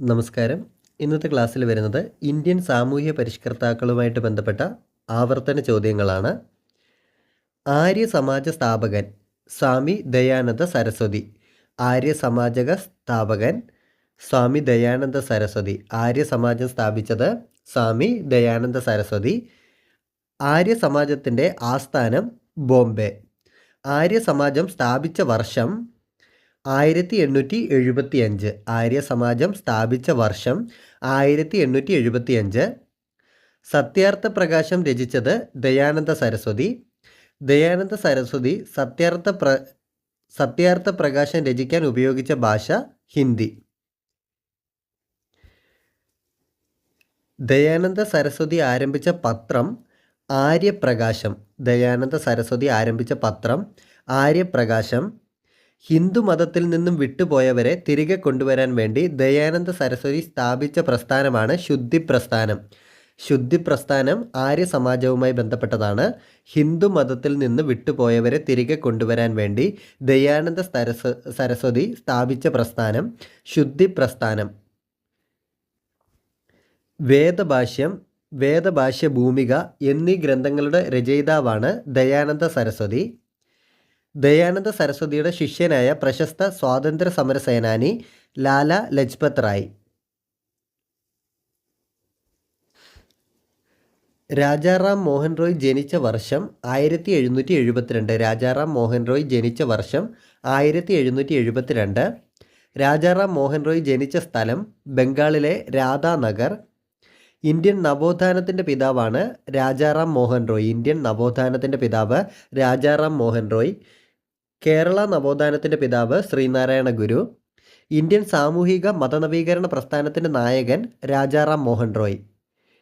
നമസ്കാരം. ഇന്നത്തെ ക്ലാസ്സിൽ വരുന്നത് ഇന്ത്യൻ സാമൂഹ്യ പരിഷ്കർത്താക്കളുമായിട്ട് ബന്ധപ്പെട്ട ആവർത്തന ചോദ്യങ്ങളാണ്. ആര്യ സമാജ സ്ഥാപകൻ സ്വാമി ദയാനന്ദ സരസ്വതി ആര്യ സമാജക സ്ഥാപകൻ സ്വാമി ദയാനന്ദ സരസ്വതി ആര്യ സമാജം സ്ഥാപിച്ചത് സ്വാമി ദയാനന്ദ സരസ്വതി ആര്യ സമാജത്തിന്റെ ആസ്ഥാനം ബോംബെ. ആര്യ സമാജം സ്ഥാപിച്ച വർഷം ആയിരത്തി എണ്ണൂറ്റി എഴുപത്തി അഞ്ച് ആര്യ സമാജം സ്ഥാപിച്ച വർഷം ആയിരത്തി എണ്ണൂറ്റി എഴുപത്തി അഞ്ച് സത്യാർത്ഥ പ്രകാശം രചിച്ചത് ദയാനന്ദ സരസ്വതി. ദയാനന്ദ സരസ്വതി സത്യാർത്ഥ പ്ര സത്യാർത്ഥ പ്രകാശം രചിക്കാൻ ഉപയോഗിച്ച ഭാഷ ഹിന്ദി. ദയാനന്ദ സരസ്വതി ആരംഭിച്ച പത്രം ആര്യപ്രകാശം. ദയാനന്ദ സരസ്വതി ആരംഭിച്ച പത്രം ആര്യപ്രകാശം. ഹിന്ദു മതത്തിൽ നിന്നും വിട്ടുപോയവരെ തിരികെ കൊണ്ടുവരാൻ വേണ്ടി ദയാനന്ദ സരസ്വതി സ്ഥാപിച്ച പ്രസ്ഥാനമാണ് ശുദ്ധി പ്രസ്ഥാനം ശുദ്ധി പ്രസ്ഥാനം ആര്യ സമാജവുമായി ബന്ധപ്പെട്ടതാണ്. ഹിന്ദു മതത്തിൽ നിന്ന് വിട്ടുപോയവരെ തിരികെ കൊണ്ടുവരാൻ വേണ്ടി ദയാനന്ദ സരസ്വ സരസ്വതി സ്ഥാപിച്ച പ്രസ്ഥാനം ശുദ്ധി പ്രസ്ഥാനം വേദഭാഷ്യം വേദഭാഷ്യ ഭൂമിക എന്നീ ഗ്രന്ഥങ്ങളുടെ രചയിതാവാണ് ദയാനന്ദ സരസ്വതി. ദയാനന്ദ സരസ്വതിയുടെ ശിഷ്യനായ പ്രശസ്ത സ്വാതന്ത്ര്യ സമര സേനാനി ലാല ലജ്പത് റായ്. രാജാറാം മോഹൻ റോയ് ജനിച്ച വർഷം ആയിരത്തി എഴുന്നൂറ്റി എഴുപത്തിരണ്ട് രാജാറാം മോഹൻ റോയ് ജനിച്ച വർഷം ആയിരത്തി എഴുന്നൂറ്റി എഴുപത്തിരണ്ട് രാജാറാം മോഹൻ റോയ് ജനിച്ച സ്ഥലം ബംഗാളിലെ രാധാനഗർ ഇന്ത്യൻ നവോത്ഥാനത്തിന്റെ പിതാവാണ് രാജാറാം മോഹൻ റോയ്. ഇന്ത്യൻ നവോത്ഥാനത്തിന്റെ പിതാവ് രാജാറാം മോഹൻ റോയ്. കേരള നവോത്ഥാനത്തിന്റെ പിതാവ് ശ്രീനാരായണ ഗുരു ഇന്ത്യൻ സാമൂഹിക മതനവീകരണ പ്രസ്ഥാനത്തിന്റെ നായകൻ രാജാറാം മോഹൻ റോയ്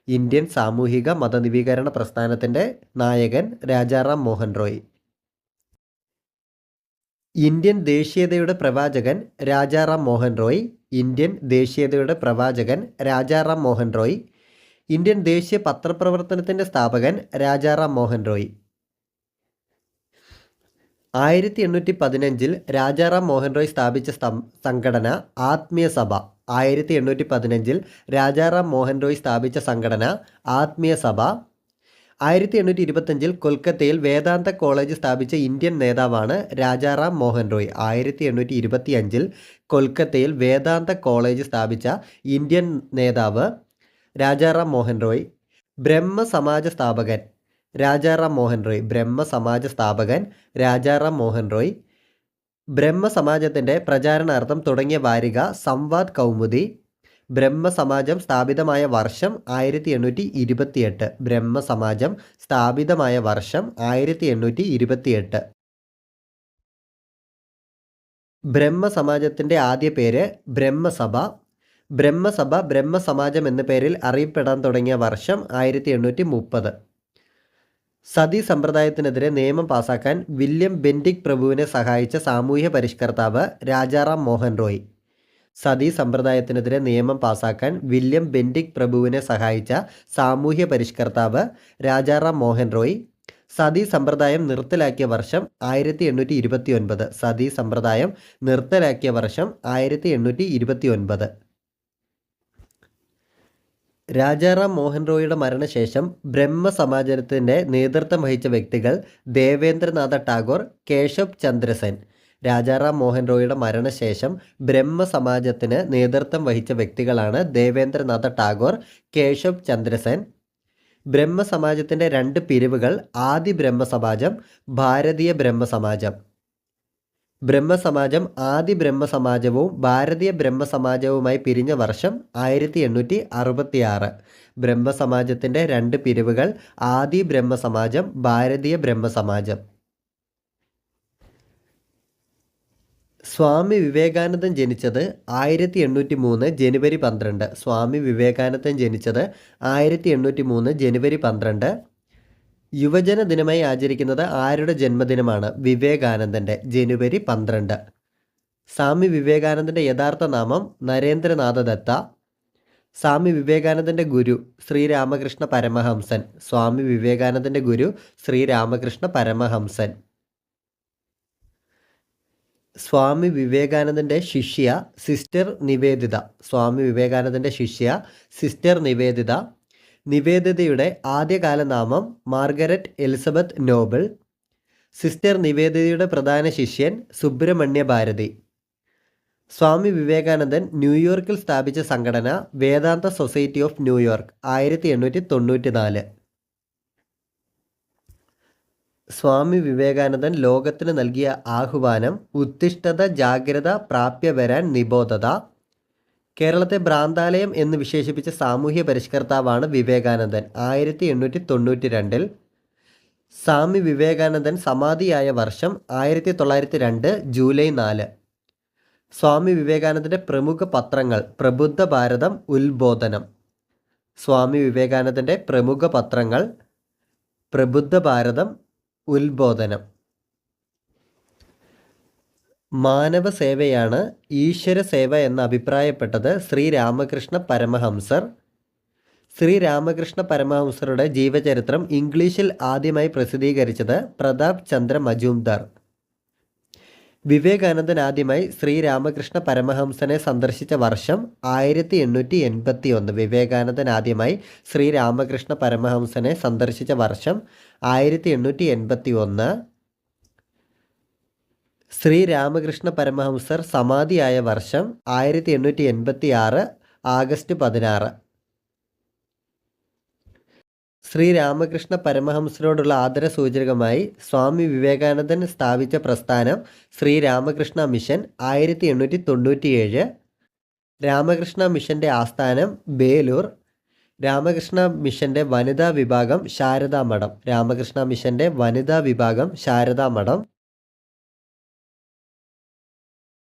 ഇന്ത്യൻ സാമൂഹിക മതനവീകരണ പ്രസ്ഥാനത്തിന്റെ നായകൻ രാജാറാം മോഹൻ റോയ്. ഇന്ത്യൻ ദേശീയതയുടെ പ്രവാചകൻ രാജാറാം മോഹൻ റോയ് ഇന്ത്യൻ ദേശീയതയുടെ പ്രവാചകൻ രാജാറാം മോഹൻ റോയ് ഇന്ത്യൻ ദേശീയ പത്രപ്രവർത്തനത്തിന്റെ സ്ഥാപകൻ രാജാറാം മോഹൻ റോയ്. ആയിരത്തി എണ്ണൂറ്റി പതിനഞ്ചിൽ രാജാറാം മോഹൻ റോയ് സ്ഥാപിച്ച സംഘടന ആത്മീയ സഭ. ആയിരത്തി എണ്ണൂറ്റി പതിനഞ്ചിൽ രാജാറാം മോഹൻ റോയ് സ്ഥാപിച്ച സംഘടന ആത്മീയ സഭ. ആയിരത്തി എണ്ണൂറ്റി ഇരുപത്തഞ്ചിൽ കൊൽക്കത്തയിൽ വേദാന്ത കോളേജ് സ്ഥാപിച്ച ഇന്ത്യൻ നേതാവാണ് രാജാറാം മോഹൻ റോയ്. ആയിരത്തി എണ്ണൂറ്റി ഇരുപത്തി അഞ്ചിൽ കൊൽക്കത്തയിൽ വേദാന്ത കോളേജ് സ്ഥാപിച്ച ഇന്ത്യൻ നേതാവ് രാജാറാം മോഹൻ റോയ്. ബ്രഹ്മ സമാജ സ്ഥാപകൻ രാജാറാം മോഹൻ റോയ് ബ്രഹ്മസമാജ സ്ഥാപകൻ രാജാറാം മോഹൻ റോയ് ബ്രഹ്മസമാജത്തിന്റെ പ്രചാരണാർത്ഥം തുടങ്ങിയ വാരിക സംവാദ് കൗമുദി ബ്രഹ്മസമാജം സ്ഥാപിതമായ വർഷം ആയിരത്തി എണ്ണൂറ്റി ഇരുപത്തിയെട്ട് ബ്രഹ്മസമാജം സ്ഥാപിതമായ വർഷം ആയിരത്തി എണ്ണൂറ്റി ഇരുപത്തിയെട്ട് ബ്രഹ്മസമാജത്തിന്റെ ആദ്യ പേര് ബ്രഹ്മസഭ ബ്രഹ്മസഭ ബ്രഹ്മസമാജം എന്ന പേരിൽ അറിയപ്പെടാൻ തുടങ്ങിയ വർഷം ആയിരത്തി എണ്ണൂറ്റി മുപ്പത് സതി സമ്പ്രദായത്തിനെതിരെ നിയമം പാസാക്കാൻ വില്യം ബെൻഡിക് പ്രഭുവിനെ സഹായിച്ച സാമൂഹ്യ പരിഷ്കർത്താവ് രാജാറാം മോഹൻ റോയ്. സതി സമ്പ്രദായത്തിനെതിരെ നിയമം പാസാക്കാൻ വില്യം ബെൻഡിക് പ്രഭുവിനെ സഹായിച്ച സാമൂഹ്യ പരിഷ്കർത്താവ് രാജാറാം മോഹൻ റോയ്. സതി സമ്പ്രദായം നിർത്തലാക്കിയ വർഷം ആയിരത്തി എണ്ണൂറ്റി ഇരുപത്തി ഒൻപത് സതി സമ്പ്രദായം നിർത്തലാക്കിയ വർഷം ആയിരത്തി എണ്ണൂറ്റി ഇരുപത്തി ഒൻപത് രാജാറാം മോഹൻ റോയിയുടെ മരണശേഷം ബ്രഹ്മ സമാജത്തിന്റെ നേതൃത്വം വഹിച്ച വ്യക്തികൾ ദേവേന്ദ്രനാഥ ടാഗോർ കേശവ് ചന്ദ്രസെൻ. രാജാറാം മോഹൻ റോയിയുടെ മരണശേഷം ബ്രഹ്മസമാജത്തിന് നേതൃത്വം വഹിച്ച വ്യക്തികളാണ് ദേവേന്ദ്രനാഥ ടാഗോർ കേശവ് ചന്ദ്രസെൻ. ബ്രഹ്മസമാജത്തിന്റെ രണ്ട് പിരിവുകൾ ആദി ബ്രഹ്മസമാജം ഭാരതീയ ബ്രഹ്മ സമാജം ബ്രഹ്മസമാജം ആദി ബ്രഹ്മസമാജവും ഭാരതീയ ബ്രഹ്മസമാജവുമായി പിരിഞ്ഞ വർഷം ആയിരത്തി എണ്ണൂറ്റി അറുപത്തി ആറ് ബ്രഹ്മസമാജത്തിന്റെ രണ്ട് പിരിവുകൾ ആദി ബ്രഹ്മസമാജം ഭാരതീയ ബ്രഹ്മസമാജം. സ്വാമി വിവേകാനന്ദൻ ജനിച്ചത് ആയിരത്തി എണ്ണൂറ്റി മൂന്ന് ജനുവരി പന്ത്രണ്ട്. സ്വാമി വിവേകാനന്ദൻ ജനിച്ചത് ആയിരത്തി എണ്ണൂറ്റി മൂന്ന് ജനുവരി പന്ത്രണ്ട്. യുവജന ദിനമായി ആചരിക്കുന്നത് ആരുടെ ജന്മദിനമാണ്? വിവേകാനന്ദന്റെ ജനുവരി പന്ത്രണ്ട്. സ്വാമി വിവേകാനന്ദന്റെ യഥാർത്ഥ നാമം നരേന്ദ്രനാഥ ദത്ത സ്വാമി വിവേകാനന്ദന്റെ ഗുരു ശ്രീരാമകൃഷ്ണ പരമഹംസൻ. സ്വാമി വിവേകാനന്ദന്റെ ഗുരു ശ്രീരാമകൃഷ്ണ പരമഹംസൻ. സ്വാമി വിവേകാനന്ദന്റെ ശിഷ്യ സിസ്റ്റർ നിവേദിത. സ്വാമി വിവേകാനന്ദന്റെ ശിഷ്യ സിസ്റ്റർ നിവേദിത. നിവേദിതയുടെ ആദ്യകാല നാമം മാർഗരറ്റ് എലിസബത്ത് നോബിൾ സിസ്റ്റർ നിവേദിതയുടെ പ്രധാന ശിഷ്യൻ സുബ്രഹ്മണ്യ ഭാരതി. സ്വാമി വിവേകാനന്ദൻ ന്യൂയോർക്കിൽ സ്ഥാപിച്ച സംഘടന വേദാന്ത സൊസൈറ്റി ഓഫ് ന്യൂയോർക്ക് ആയിരത്തി എണ്ണൂറ്റി തൊണ്ണൂറ്റി നാല് സ്വാമി വിവേകാനന്ദൻ ലോകത്തിന് നൽകിയ ആഹ്വാനം ഉത്തിഷ്ഠത ജാഗ്രത പ്രാപ്യ വരാൻ നിബോധത കേരളത്തെ ഭ്രാന്താലയം എന്ന് വിശേഷിപ്പിച്ച സാമൂഹ്യ പരിഷ്കർത്താവാണ് വിവേകാനന്ദൻ. ആയിരത്തി എണ്ണൂറ്റി തൊണ്ണൂറ്റി രണ്ടിൽ സ്വാമി വിവേകാനന്ദൻ സമാധിയായ വർഷം ആയിരത്തി തൊള്ളായിരത്തി രണ്ട് ജൂലൈ നാല്. സ്വാമി വിവേകാനന്ദന്റെ പ്രമുഖ പത്രങ്ങൾ പ്രബുദ്ധ ഭാരതം ഉത്ബോധനം. സ്വാമി വിവേകാനന്ദന്റെ പ്രമുഖ പത്രങ്ങൾ പ്രബുദ്ധ ഭാരതം ഉത്ബോധനം. മാനവ സേവയാണ് ഈശ്വര സേവ എന്ന് അഭിപ്രായപ്പെട്ടത് ശ്രീ രാമകൃഷ്ണ പരമഹംസർ. ശ്രീ രാമകൃഷ്ണ പരമഹംസറുടെ ജീവചരിത്രം ഇംഗ്ലീഷിൽ ആദ്യമായി പ്രസിദ്ധീകരിച്ചത് പ്രതാപ് ചന്ദ്ര മജൂംദാർ. വിവേകാനന്ദൻ ആദ്യമായി ശ്രീ രാമകൃഷ്ണ പരമഹംസനെ സന്ദർശിച്ച വർഷം ആയിരത്തി എണ്ണൂറ്റി എൺപത്തി ഒന്ന് വിവേകാനന്ദൻ ആദ്യമായി ശ്രീ രാമകൃഷ്ണ പരമഹംസനെ സന്ദർശിച്ച വർഷം ആയിരത്തി എണ്ണൂറ്റി എൺപത്തി ഒന്ന് ശ്രീ രാമകൃഷ്ണ പരമഹംസർ സമാധിയായ വർഷം ആയിരത്തി എണ്ണൂറ്റി എൺപത്തി ആറ് ആഗസ്റ്റ് പതിനാറ്. ശ്രീ രാമകൃഷ്ണ പരമഹംസരോടുള്ള ആദര സൂചകമായി സ്വാമി വിവേകാനന്ദൻ സ്ഥാപിച്ച പ്രസ്ഥാനം ശ്രീ രാമകൃഷ്ണ മിഷൻ ആയിരത്തി എണ്ണൂറ്റി തൊണ്ണൂറ്റിയേഴ് രാമകൃഷ്ണ മിഷന്റെ ആസ്ഥാനം ബേലൂർ. രാമകൃഷ്ണ മിഷന്റെ വനിതാ വിഭാഗം ശാരദാ മഠം രാമകൃഷ്ണ മിഷന്റെ വനിതാ വിഭാഗം ശാരദാ മഠം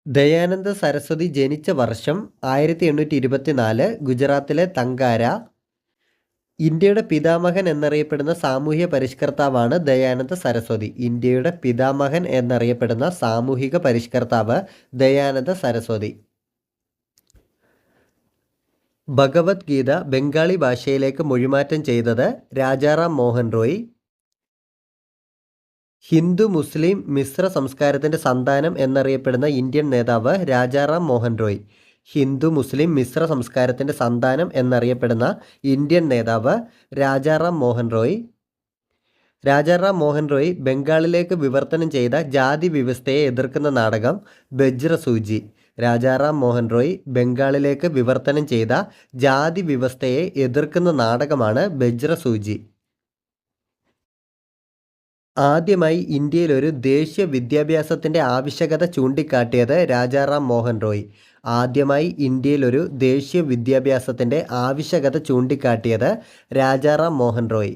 ദയാനന്ദ സരസ്വതി ജനിച്ച വർഷം ആയിരത്തി എണ്ണൂറ്റി ഇരുപത്തിനാല് ഗുജറാത്തിലെ തങ്കാര ഇന്ത്യയുടെ പിതാമഹൻ എന്നറിയപ്പെടുന്ന സാമൂഹ്യ പരിഷ്കർത്താവാണ് ദയാനന്ദ സരസ്വതി. ഇന്ത്യയുടെ പിതാമഹൻ എന്നറിയപ്പെടുന്ന സാമൂഹിക പരിഷ്കർത്താവ് ദയാനന്ദ സരസ്വതി. ഭഗവത്ഗീത ബംഗാളി ഭാഷയിലേക്ക് മൊഴിമാറ്റം ചെയ്തത് രാജാറാം മോഹൻ റോയ്. ഹിന്ദു മുസ്ലിം മിശ്ര സംസ്കാരത്തിന്റെ സന്താനം എന്നറിയപ്പെടുന്ന ഇന്ത്യൻ നേതാവ് രാജാറാം മോഹൻ റോയ് ഹിന്ദു മുസ്ലിം മിശ്ര സംസ്കാരത്തിന്റെ സന്താനം എന്നറിയപ്പെടുന്ന ഇന്ത്യൻ നേതാവ് രാജാറാം മോഹൻ റോയ്. രാജാറാം മോഹൻ റോയ് ബംഗാളിലേക്ക് വിവർത്തനം ചെയ്ത ജാതി വ്യവസ്ഥയെ എതിർക്കുന്ന നാടകം ബജ്ര സൂചി. രാജാറാം മോഹൻ റോയ് ബംഗാളിലേക്ക് വിവർത്തനം ചെയ്ത ജാതി വ്യവസ്ഥയെ എതിർക്കുന്ന നാടകമാണ് ബജ്ര സൂചി. ആദ്യമായി ഇന്ത്യയിൽ ഒരു ദേശീയ വിദ്യാഭ്യാസത്തിന്റെ ആവശ്യകത ചൂണ്ടിക്കാട്ടിയത് രാജാറാം മോഹൻ റോയ്. ആദ്യമായി ഇന്ത്യയിൽ ഒരു ദേശീയ വിദ്യാഭ്യാസത്തിന്റെ ആവശ്യകത ചൂണ്ടിക്കാട്ടിയത് രാജാറാം മോഹൻ റോയ്.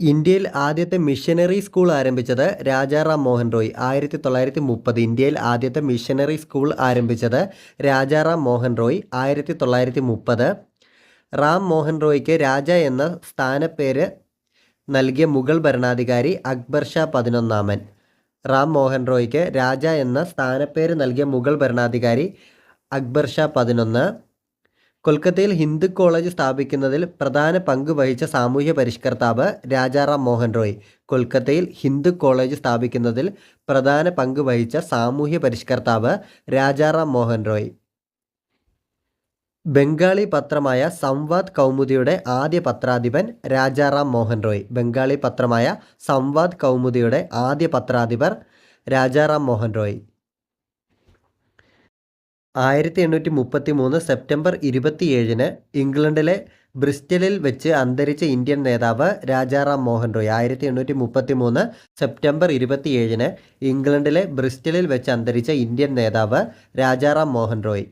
ഇന്ത്യയിൽ ആദ്യത്തെ മിഷനറി സ്കൂൾ ആരംഭിച്ചത് രാജാറാം മോഹൻ റോയ്. ആയിരത്തി തൊള്ളായിരത്തി മുപ്പത് ഇന്ത്യയിൽ ആദ്യത്തെ മിഷനറി സ്കൂൾ ആരംഭിച്ചത് രാജാറാം മോഹൻ റോയ്. ആയിരത്തി തൊള്ളായിരത്തി മുപ്പത് റാം മോഹൻ റോയ്ക്ക് രാജ എന്ന സ്ഥാനപ്പേര് നൽകിയ മുഗൾ ഭരണാധികാരി അക്ബർ ഷാ പതിനൊന്നാമൻ. റാം മോഹൻ റോയ്ക്ക് രാജ എന്ന സ്ഥാനപ്പേര് നൽകിയ മുഗൾ ഭരണാധികാരി അക്ബർ ഷാ പതിനൊന്ന്. കൊൽക്കത്തയിൽ ഹിന്ദു കോളേജ് സ്ഥാപിക്കുന്നതിൽ പ്രധാന പങ്ക് വഹിച്ച സാമൂഹ്യ പരിഷ്കർത്താവ് രാജാറാം മോഹൻ റോയ്. കൊൽക്കത്തയിൽ ഹിന്ദു കോളേജ് സ്ഥാപിക്കുന്നതിൽ പ്രധാന പങ്ക് വഹിച്ച സാമൂഹ്യ പരിഷ്കർത്താവ് രാജാറാം മോഹൻ റോയ്. ബംഗാളി പത്രമായ സംവാദ് കൗമുദിയുടെ ആദ്യ പത്രാധിപൻ രാജാറാം മോഹൻ റോയ്. ബംഗാളി പത്രമായ സംവാദ് കൗമുദിയുടെ ആദ്യ പത്രാധിപർ രാജാറാം മോഹൻ റോയ്. ആയിരത്തി എണ്ണൂറ്റി മുപ്പത്തി മൂന്ന് സെപ്റ്റംബർ ഇരുപത്തിയേഴിന് ഇംഗ്ലണ്ടിലെ ബ്രിസ്റ്റലിൽ വെച്ച് അന്തരിച്ച ഇന്ത്യൻ നേതാവ് രാജാറാം മോഹൻ റോയ്. ആയിരത്തി എണ്ണൂറ്റി മുപ്പത്തി മൂന്ന് സെപ്റ്റംബർ ഇരുപത്തിയേഴിന് ഇംഗ്ലണ്ടിലെ ബ്രിസ്റ്റലിൽ വെച്ച് അന്തരിച്ച ഇന്ത്യൻ നേതാവ് രാജാറാം മോഹൻ റോയ്.